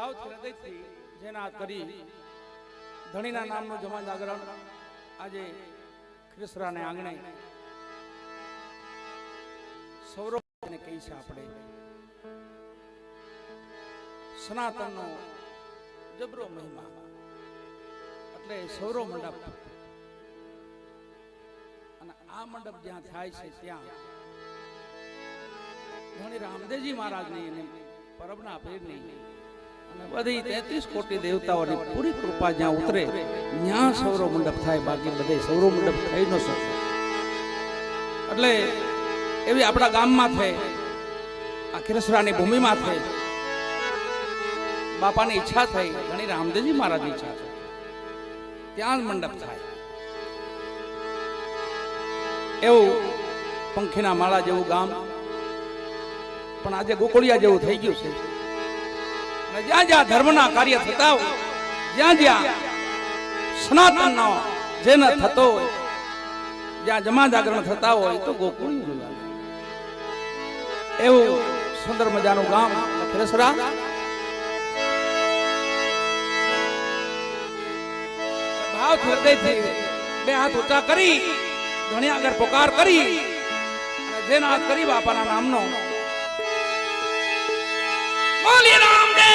ભાવથી હૃદયથી જેના કરી ધણીના નામનો જમા જાગરણ આજે ખ્રિસરાને આંગણે સૌરવ કહી છે આપણે. સનાતનનો જબરો મહિમા. એટલે સૌરવ મંડપ. અને આ મંડપ જ્યાં થાય છે ત્યાં ધણી રામદેવજી મહારાજની પરબના પીરની બધી તેત્રીસ કોટી દેવતાઓની પૂરી કૃપા જ્યાં ઉતરે, ત્યાં સૌરવ મંડપ થાય, બાકી બધે સૌરવ મંડપ થઈ ન શકે. એટલે એવી આપણા ગામમાં થઈ આ ખીરસરાની ભૂમિમાં થઈ બાપાની ઈચ્છા થઈ, ઘણી રામદેવજી મહારાજની ઈચ્છા થઈ. ત્યાં જ મંડપ થાય. એવું પંખીના માળા જેવું ગામ, પણ આજે ગોકળિયા જેવું થઈ ગયું છે. અને જ્યાં જ્યાં ધર્મના કાર્ય થતા હોય, જ્યાં જ્યાં સનાતનનો જેને થતો હોય, જ્યાં જમા જાગરણ થતા હોય, તો ગોકુળ એવું સુંદર મજાનું ગામ ખરેસરા ભાવ હૃદયથી બે હાથ ઊંચા કરી ઘણી આગળ પોકાર કરી જેના હાથ કરી બાપાના નામનો. બોલી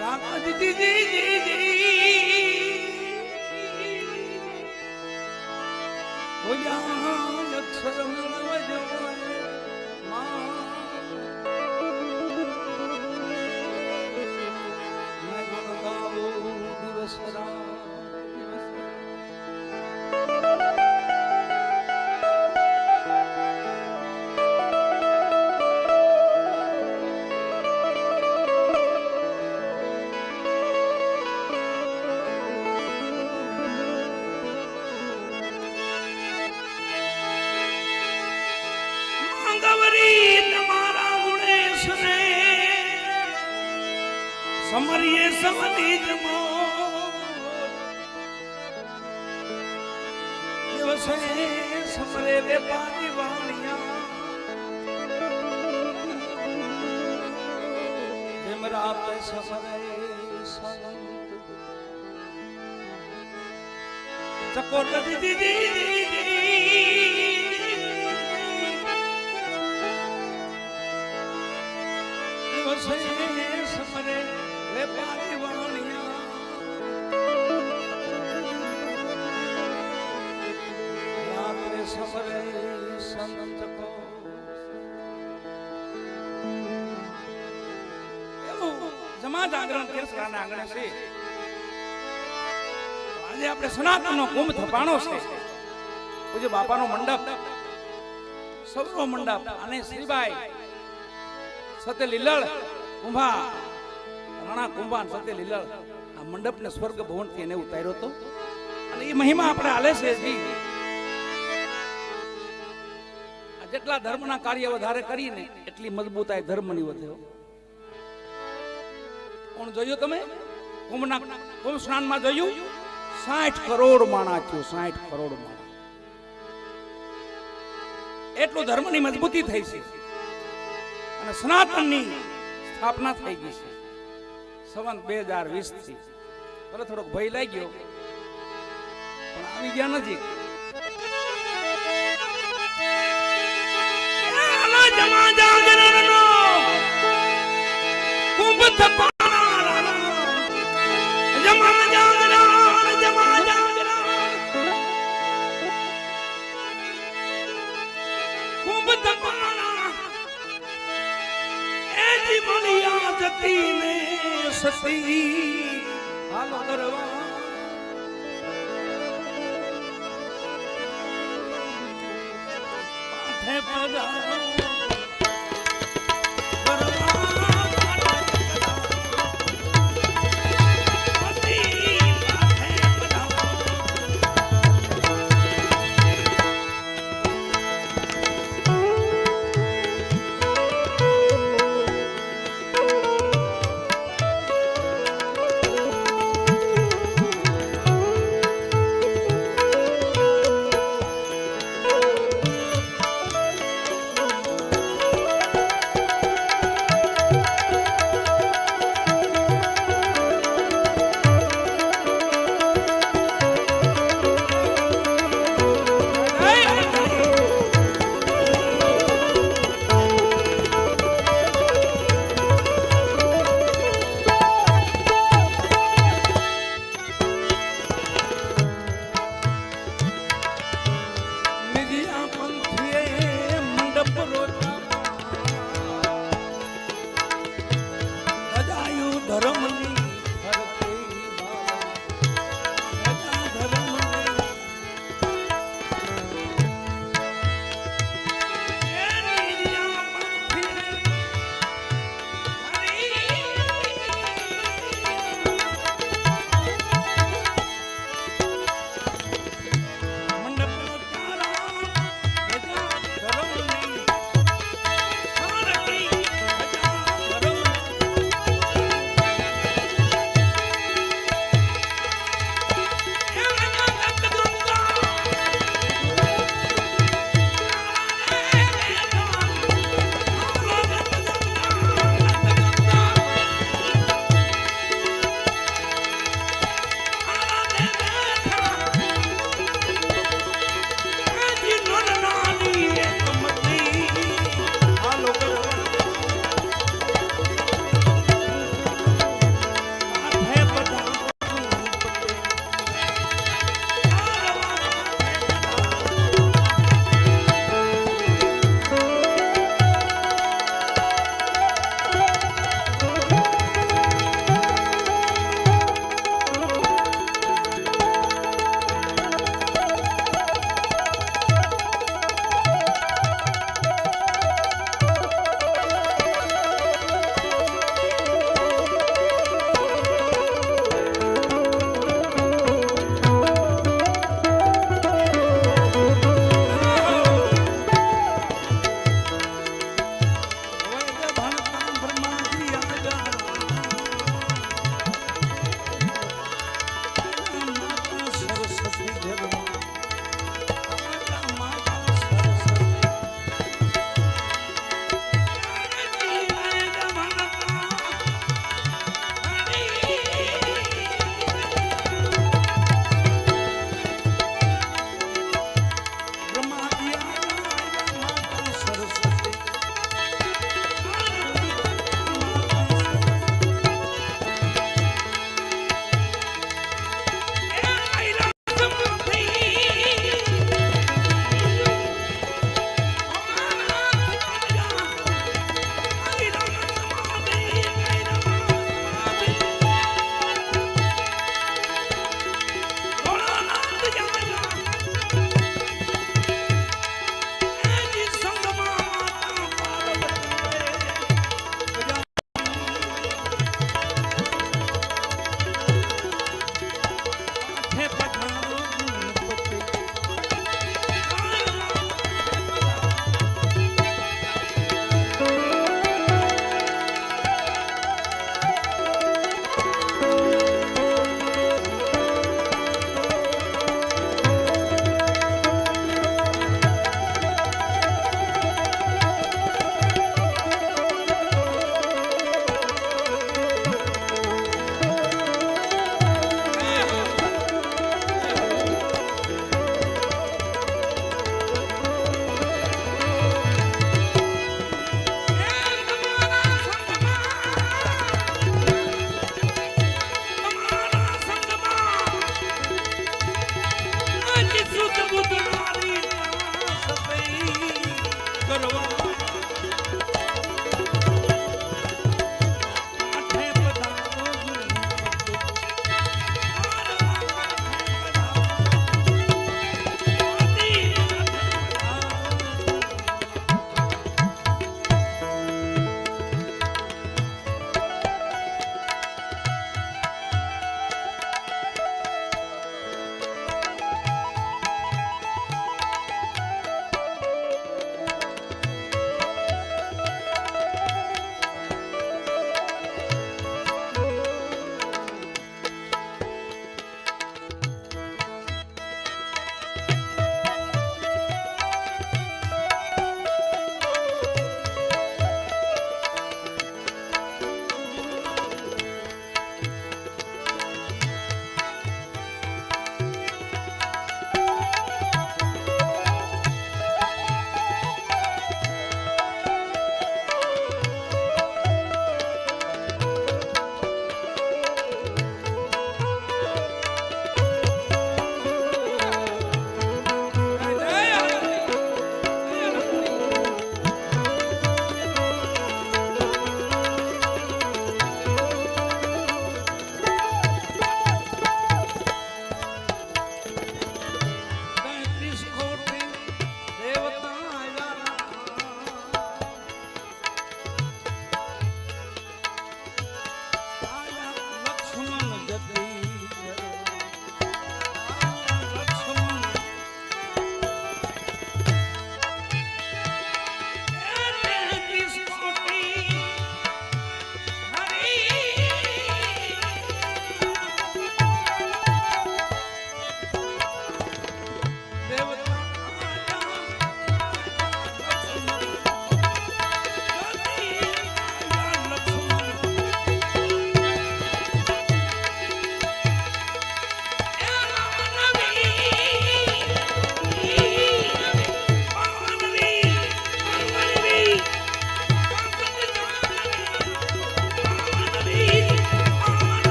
રામજી દિવસે સમરે વેપારી વાણિયા. જેમ રાત સમરે સંત. ચકોર દીદી દીદી દિવસે સમરે વેપારી વાણિયા. જમા જાગરણ કેસરાના આંગણે છે. આજે આપણે સનાતનનો કુંભ થપાણો છે. પૂજ્ય બાપાનો મંડપ, સૌનો મંડપ, અને શ્રીબાઈ સતે લીલળ કુંભા, રાણા કુંભા સતે લીલળ. આ મંડપને સ્વર્ગ ભવનથી એને ઉતાર્યો હતો. અને એ મહિમા આપણે હાલે છે જી. જેટલા ધર્મના કાર્ય વધારે કરીને, એટલી મજબૂતાઈ ધર્મની વધે હો. કોણ જોયું તમે? કુંભના કુંભ સ્નાનમાં જોયું? સાઠ કરોડ માણા થયું સાઠ કરોડ માણા. એટલું ધર્મની મજબૂતી થઈ છે. અને સનાતનની સ્થાપના થઈ ગઈ છે. સંવંત બે હજાર વીસથી ભલે થોડોક ભય લાગ્યો પણ આવી ગયા આલા જમા જાગરણનો કુંભ સતી હાલો કરવા માથે પધારો.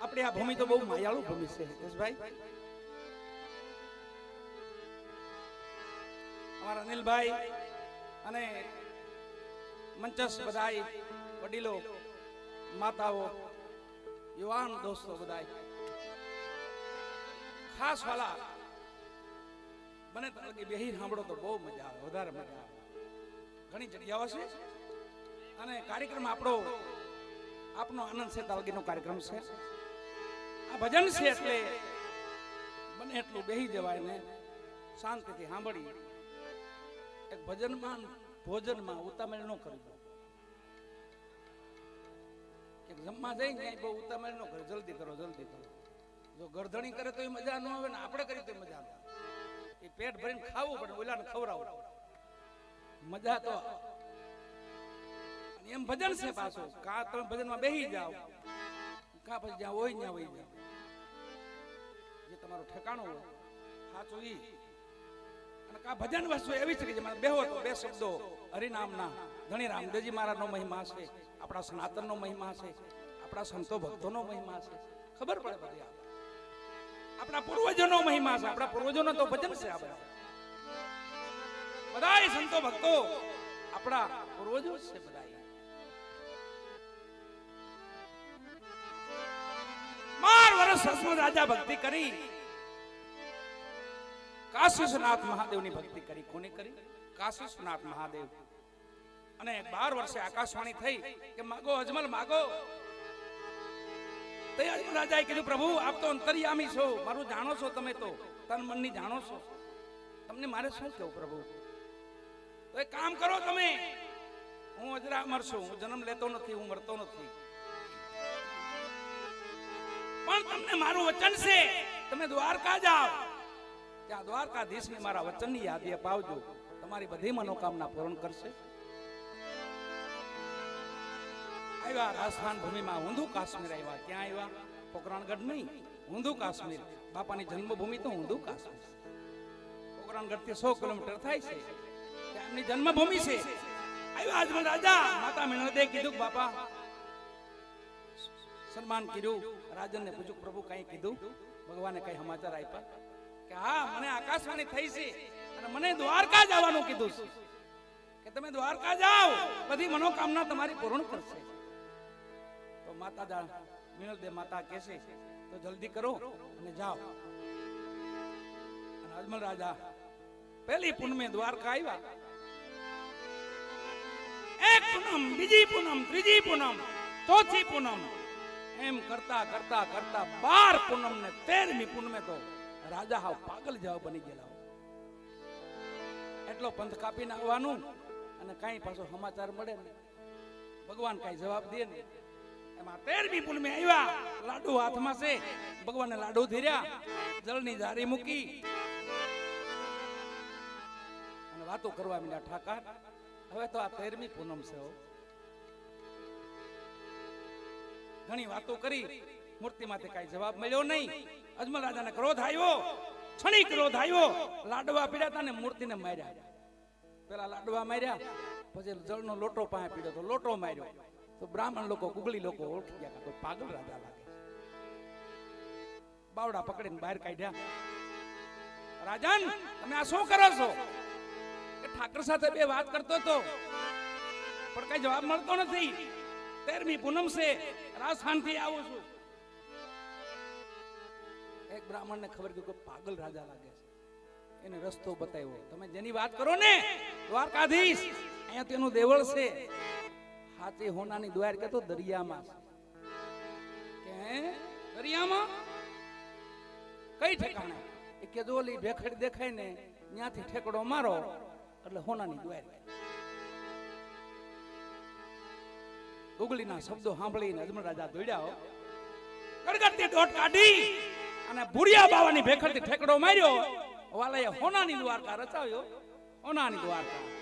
આપણે આ ભૂમિ તો બહુ માયાળુ ભૂમિ છે અમારા અનિલભાઈ અને મંચસ બધા વડીલો માતાઓ, યુવાન દોસ્તો બધાય. ખાસ વાલા બને તો લગી બેહી સાંભળો તો બહુ મજા આવે, વધારે મજા આવે. ઘણી જગ્યાઓ છે. અને કાર્યક્રમ આપણો, આપનો આનંદ છે તાલગીનો કાર્યક્રમ છે. આ ભજન છે એટલે બને એટલું બેહી જવાય ને શાંતિથી સાંભળી. એક ભજનમાં ભોજનમાં ઉતામેળ ન કરવું. જમવા જઈ ને બહુ ઉતામેળ નો ઘર જલ્દી કરો જલ્દી કરો. જો ગરધણી કરે તો મજા ન આવે ને આપણે કરી તો મજા આવે. એ પેટ ભરીને ખાવું પડે, ઓલાને ખવડાવું મજા તો એમ ભજન છે પાછું. કા તમે ભજનમાં બેહી જાઓ. કા પછી જ્યાં હોય ત્યાં હોય જાઓ. જે તમારું ઠેકાણું હોય. સાચું ઈ. અને કા ભજન વસ્તુ એવી છે કે જેમાં બેહો તો બે શબ્દો હરિનામના ધણી મારા મહારાજનો મહિમા છે. આપણા સનાતનનો મહિમા છે, આપણા સંતો ભક્તોનો મહિમા છે. ખબર પડે બધી આ. આપણા પૂર્વજોનો મહિમા છે, આપણા પૂર્વજોનો તો ભજન છે આ બધા. બધાય સંતો ભક્તો, આપણા પૂર્વજો જ છે બધાય. બાર વર્ષ સસનો રાજા ભક્તિ કરી. કાશીનાથ મહાદેવની ભક્તિ કરી. કોને કરી? કાશીનાથ મહાદેવ. અને બાર વર્ષે આકાશવાણી થઈ કે માગો, અજમલ, માગો. તે અજમલ રાજાએ કીધું, પ્રભુ, આપ તો અંતર્યામી છો. મારું જાણો છો તમે તો. તન મનની જાણો છો. તમને મારે શું કેવું, પ્રભુ? તો એક કામ કરો તમે. હું અજરા મરશું હું જન્મ લેતો નથી, હું મરતો નથી. પણ તમને મારું વચન છે. તમે દ્વારકા જાઓ ત્યાં દ્વારકાધીશને મારા વચનની યાદી અપાવજો. તમારી બધી મનોકામના પૂર્ણ કરશે. આવ્યા, રાજસ્થાન ભૂમિમાં ઊંધુ કાશ્મીર આવ્યા. ક્યાં આવ્યા? પોકરાણગઢ નહીં, ઊંધુ કાશ્મીર. બાપાની જન્મભૂમિ તો ઊંધુ કાશ્મીર. પોકરાણગઢથી સો કિલોમીટર થાય છે. એમની જન્મભૂમિ છે. આવ્યા આજમલ રાજા. માતા મેણદે કીધું બાપા, સન્માન કર્યું. રાજનને પૂછ્યું પ્રભુ કઈ કીધું. ભગવાને કઈ સમાચાર આપ્યા કે હા, મને આકાશવાણી થઈ છે અને મને દ્વારકા જવાનું કીધું છે. કે તમે દ્વારકા જાઓ, બધી મનોકામના તમારી પૂર્ણ કરશે. માતા મિનલ દે, માતા કહેશે, તો જલ્દી કરો અને જાઓ. અને અજમલ રાજા પહેલી પૂનમે દ્વારકા આવ્યા. એક પૂનમ, બીજી પૂનમ, ત્રીજી પૂનમ, ચોથી પૂનમ. એમ કરતા કરતા કરતા બાર પૂનમ ને તેરમી પૂનમે તો રાજા હાવ પાગલ જેવા બની ગયેલા એટલો પંથ કાપીને આવવાનું અને કાંઈ પાછો સમાચાર મળે ને ભગવાન કાંઈ જવાબ દે ને એમાં તેરમી પૂનમે આવ્યા. લાડુ હાથમાં છે. ભગવાનને લાડુ ધીર્યા. જળની જારી મૂકી. અને વાતો કરવા મીડા ઠાકર. હવે તો આ તેરમી પૂનમ છે. ઘણી વાતો કરી. મૂર્તિમાંથી કઈ જવાબ મળ્યો નહીં. અજમલ રાજાને ક્રોધ આવ્યો. છણી ક્રોધ આવ્યો. લાડવા પીડ્યા ને મૂર્તિને માર્યા. પેલા લાડવા માર્યા. પછી જળનો લોટો પાસે પીડ્યો તો લોટો માર્યો. તો બ્રાહ્મણ લોકો ગુગળી લોકો ઓળખી ગયા કોઈ પાગલ રાજા લાગે બાવડા પકડીને બહાર કાઢ્યા. રાજન, તમે આ શું કરો છો? કે ઠાકર સાથે બે વાત કરતો હતો. પણ કઈ જવાબ મળતો નથી. તેરમી પૂનમ છે રાજસ્થાનથી આવું છું. એક બ્રાહ્મણ ને ખબર કે પાગલ રાજા લાગે છે. એને રસ્તો બતાવ્યો. તમે જેની વાત કરો ને, દ્વારકાધીશ અહીંયા તેનું દેવળ છે. હાથી હોનાની દ્વાર કે દરિયામાં. કે દરિયામાં? કઈ ઠેકાણે? એ કે ઓલી ભેખડ દેખાય ને ત્યાંથી ઠેકડો મારો, એટલે હોનાની દ્વાર ઉગલીના શબ્દો સાંભળીને અજમલ રાજા દોડ્યા હો. ગડગડતી દોટ કાઢી અને ભુરિયા બાવાની ભેખડથી ઠેકડો માર્યો. વાલાએ હોનાની દ્વારકા રચાવ્યો. હોનાની દ્વારકા.